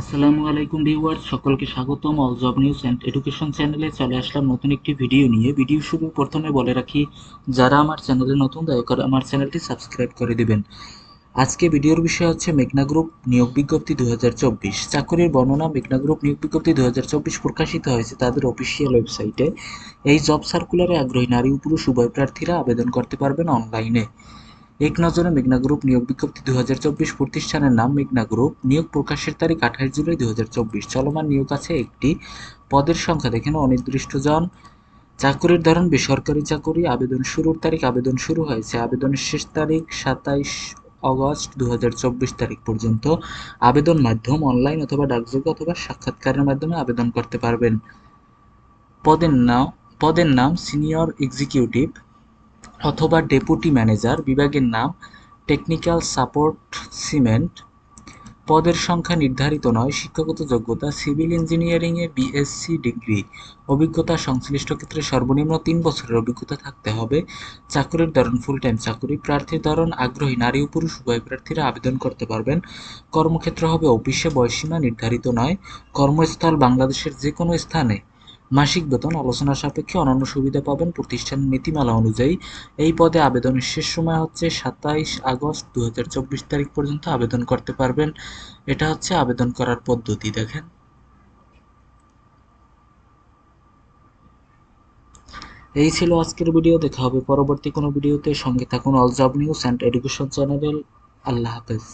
আসসালামু আলাইকুম ভিউয়ার্স, সকলকে স্বাগতম। All job news and education চ্যানেলে চলে আসলাম নতুন একটি ভিডিও নিয়ে। ভিডিও শুরু প্রথমে বলে রাখি, যারা আমার চ্যানেলে নতুন, দয়া করে আমার চ্যানেলটি সাবস্ক্রাইব করে দিবেন। আজকে ভিডিওর বিষয় হচ্ছে মেঘনা গ্রুপ নিয়োগ বিজ্ঞপ্তি দু হাজার চব্বিশ। চাকরির বর্ণনা, মেঘনা গ্রুপ নিয়োগ বিজ্ঞপ্তি দু হাজার চব্বিশ প্রকাশিত হয়েছে তাদের অফিসিয়াল ওয়েবসাইটে এই জব সার্কুলারে আগ্রহী নারী ও পুরুষ উভয় প্রার্থীরা আবেদন করতে পারবেন অনলাইনে এক নজরে মেঘনা গ্রুপ নিয়োগ বিজ্ঞপ্তি দু হাজার চব্বিশ প্রতিষ্ঠানের নাম মেঘনা গ্রুপ। নিয়োগ প্রকাশের তারিখ আঠাশ জুলাই দু হাজার চব্বিশ। চলমান নিয়োগ আছে একটি পদের সংখ্যা। দেখেন, অনির্দিষ্ট জন চাকরির ধরন, বেসরকারি চাকরি, আবেদন শুরুর তারিখ, আবেদন শুরু হয়েছে। আবেদনের শেষ তারিখ সাতাইশ অগস্ট দু হাজার চব্বিশ তারিখ পর্যন্ত। আবেদন মাধ্যম অনলাইন অথবা ডাকযোগে অথবা সাক্ষাৎকারের মাধ্যমে আবেদন করতে পারবেন। পদের নাম পদের নাম সিনিয়র এক্সিকিউটিভ। অথবা ডেপুটি ম্যানেজার, বিভাগের নাম টেকনিক্যাল সাপোর্ট সিমেন্ট। পদের সংখ্যা নির্ধারিত নয়, শিক্ষাগত যোগ্যতা, সিভিল ইঞ্জিনিয়ারিংয়ে বিএসসি ডিগ্রি। অভিজ্ঞতা সংশ্লিষ্ট ক্ষেত্রে সর্বনিম্ন তিন বছরের অভিজ্ঞতা থাকতে হবে। চাকরির ধরন ফুল টাইম চাকরি। প্রার্থীর ধরন, আগ্রহী নারী ও পুরুষ, উভয় প্রার্থীরা আবেদন করতে পারবেন। কর্মক্ষেত্র হবে অফিসে বয়সীমা নির্ধারিত নয়। কর্মস্থল বাংলাদেশের যে কোনো স্থানে মাসিক বেতন, আলোচনা সাপেক্ষে অন্যান্য সুবিধা পাবেন প্রতিষ্ঠানের নীতিমালা অনুযায়ী। এই পদে আবেদনের শেষ সময় হচ্ছে সাতাইশ আগস্ট দুই হাজার চব্বিশ তারিখ পর্যন্ত আবেদন করতে পারবেন। এটা হচ্ছে আবেদন করার পদ্ধতি, দেখেন। এই ছিল আজকের ভিডিও, দেখা হবে পরবর্তী কোনো ভিডিওতে। সঙ্গে থাকুন all news and education channel আল্লাহ হাফেজ।